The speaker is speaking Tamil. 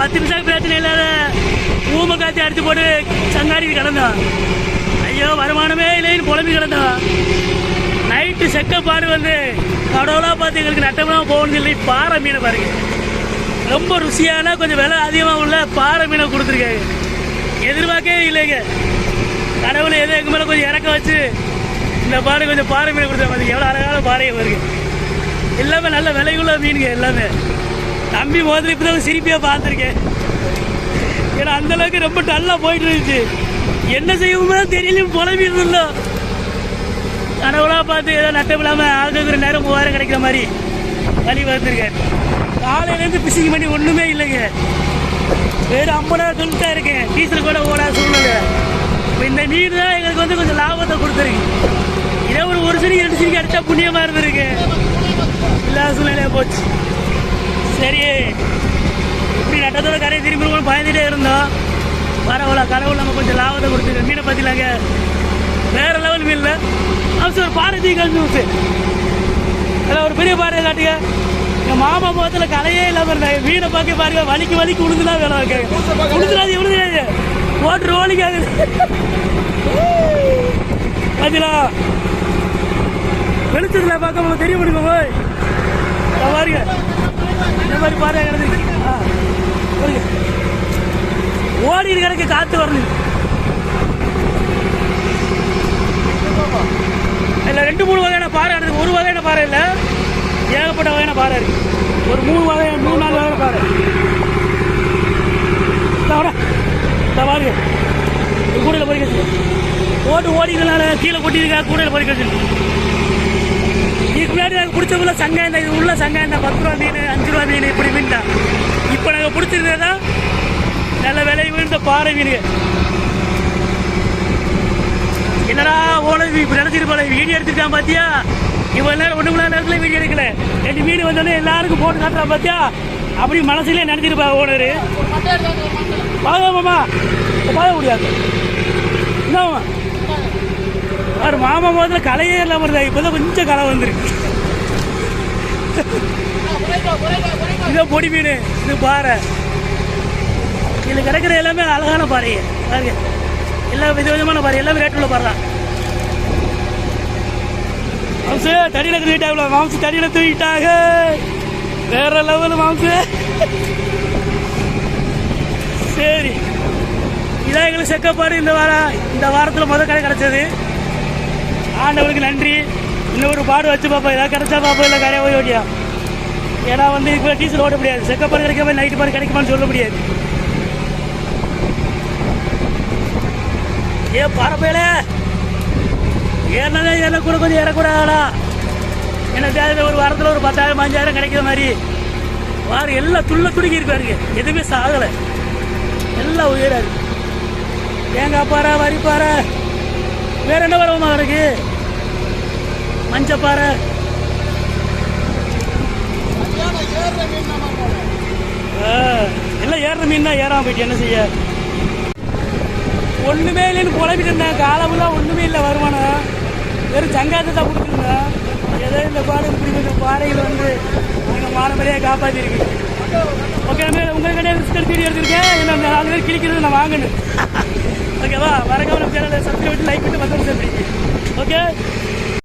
பத்து நிமிஷம் பிரச்சனை இல்லாத ஊமை காத்தி அடித்து போட்டு சங்காடி கிடந்தான் ஐயோ வருமானமே இல்லைன்னு புலம்பி கிடந்தான் நைட்டு செக்க பாரு வந்து கடவுளாக பார்த்து எங்களுக்கு நட்டமெல்லாம் போகணும் சொல்லி பாறை மீனை பாருங்க. ரொம்ப ருசியான கொஞ்சம் விலை அதிகமாக உள்ள பாறை மீனை கொடுத்துருக்காங்க எதிர்பார்க்கவே இல்லைங்க. கடவுள் எதோ எங்கள் மேலே கொஞ்சம் இறக்க வச்சு இந்த பாறை கொஞ்சம் பாறை மீனை கொடுத்தா பாருங்க. எவ்வளோ அழகான பாறையை வருங்க எல்லாமே நல்ல விலையுள்ள மீனுங்க எல்லாமே. தம்பி முதல்ல இப்போ தான் சிரிப்பியாக பார்த்துருக்கேன். ஏன்னா அந்தளவுக்கு ரொம்ப நல்லா போயிட்டு இருந்துச்சு. என்ன செய்வோம்னா தெரியலையும் புலம்பி இருந்தோம். கனவுலாம் பார்த்து ஏதோ நட்டம் இல்லாமல் ஆளுக்கு நேரம் மூவாயிரம் கிடைக்கிற மாதிரி வழி வந்துருக்கேன் காலையிலேருந்து பிசிங் பண்ணி ஒன்றுமே இல்லைங்க. வெறும் ஐம்பதாயிரம் சொல்லிட்டா இருக்கேன். டீசல் கூட ஓடாத சூழ்நிலை இப்போ இந்த மீன் தான் எங்களுக்கு வந்து கொஞ்சம் லாபத்தை கொடுத்துருக்கு. இதே ஒரு ஒரு சிரிக்கு ரெண்டு சிரிக்கு அடித்தா புண்ணியமாக இருந்திருக்கு. இல்லாத சூழ்நிலையாக போச்சு. சரி. இப்படி நட்டத்தோட கரையை திரும்பி கூட பயந்துட்டே இருந்தோம். பரவாயில்ல கடவுள் நம்ம கொஞ்சம் லாபத்தை கொடுத்துருக்கு மீனை பற்றிலாங்க வேற லெவல் மீன்ல அவசரம் ஒரு பாறை தீ கழிஞ்சு விட்டு அதில் ஒரு பெரிய பாறையை காட்டுங்க. எங்க மாமா முகத்துல கலையே இல்லாம இருந்தாங்க. மீனை பார்க்க பாருங்க வலிக்கு வலிக்கு உளுந்துலாம் வேலை வைக்காங்க உளுந்துடாது உளுந்துடாது ஓட்டு ரோலிங் ஆகுது பாத்தீங்களா? வெளிச்சத்துல பார்க்க தெரிய முடியுமா போய்? பாருங்க. இந்த மாதிரி பாறையாக கிடந்துருக்கு ஓடி கிடக்கு காத்து வரணும். இல்ல ரெண்டு மூணு வகையான பாறை இருக்கு ஒரு வகையான பாறை இல்ல. ஏகப்பட்ட வகையான பாறை இருக்கு. ஒரு மூணு வகையான மூணு நாலு வகையான பாறை. இந்தா வாடா. கூட பாருங்க இது கூடையில் ஓட்டு ஓடிக்கிறதுனால கீழே கொட்டிருக்கா கூடையில் போய் வச்சு இதுக்கு முன்னாடி நாங்கள் பிடிச்சதுல சங்காயம் தான் இது உள்ள சங்காயம் தான் பத்து ரூபா மீன் அஞ்சு ரூபா மீன் இப்படி மீன் தான். இப்போ நாங்கள் பிடிச்சிருந்ததா நல்ல விலை விழுந்த பாறை மீன் என்னடா ஓலை இப்படி நினைச்சிட்டு போல வீடியோ எடுத்துருக்கான் பார்த்தியா இவ்வளோ நேரம் ஒன்று மணி நேரத்தில் வீடியோ எடுக்கல. ரெண்டு வீடு வந்தோடனே எல்லாருக்கும் போட்டு காட்டுறான் பார்த்தியா அப்படி மனசுலேயே நினைச்சிருப்பா ஓனர். பாக பாத முடியாது. என்ன அவர் மாமா முதல்ல கலையே இல்லாமல் இருந்தா இப்பதான் கொஞ்சம் கலை வந்துருக்கு. இது பொடி மீன். இது பாறை. இதில் கிடைக்கிற எல்லாமே அழகான பாறைங்க பாருங்க. எல்லா வித விதமான பாறை. எல்லாமே ரேட் உள்ள பாறை தான். மாம்சு தடியில தூக்கிட்டாங்களா மாம்சு தடியில தூக்கிட்டாங்க. வேற லெவல் மாம்சு. சரி. இதான் எங்களுக்கு செக்கப்பாடு இந்த வாரம் இந்த வாரத்தில் முதல் கடை கிடச்சது. ஆண்டவருக்கு நன்றி. இன்னொரு பாடு வச்சு பார்ப்போம் ஏதாவது கிடைச்சா பார்ப்போம் இல்லை கரையா போய் ஓட்டியா ஏன்னா வந்து இப்போ டீசல் ஓட முடியாது. செக்கப்பாடு கிடைக்காம நைட்டு பாடு கிடைக்குமான்னு சொல்ல முடியாது. ஏ பரப்பையில. ஏன்னா என்ன கூட கொஞ்சம் ஏறக்கூடாதா என்ன தேவை ஒரு வாரத்தில் ஒரு பத்தாயிரம் அஞ்சாயிரம் கிடைக்கிற மாதிரி. வாரம் எல்லாம் துள்ள துடுக்கி இருக்காருங்க எதுவுமே சாகலை. எல்லாம் உயிரா இருக்கு. தேங்காய் பாறை வரிப்பாறை வேற என்ன வரவுமா அவனுக்கு மஞ்சப்பாறை ஆ, எல்லாம் ஏறுற மீன் தான் ஏறாம போயிட்டு என்ன செய்ய? ஒண்ணுமே இல்லைன்னு புலம்பிட்டு இருந்தேன். காலமெல்லாம் ஒண்ணுமே இல்லை வருமானம். வெறும் சங்காத்தை தான் கொடுத்துருந்தேன் ஏதோ இந்த பாடம் இப்படி கொஞ்சம் பாறையில் வந்து எங்கள் மானமரியாக காப்பாற்றிருக்கு ஓகே நம்ம உங்கள் கடையில் ரிஸ்க் எடுத்து வீடியோ எடுத்திருக்கேன். என்ன அந்த நாலு பேர் கிழிக்கிறது நான் வாங்கணும். ஓகேவா மறக்காம சேனலை சப்ஸ்கிரைப் பண்ணி லைக் பண்ணி வந்து ஓகே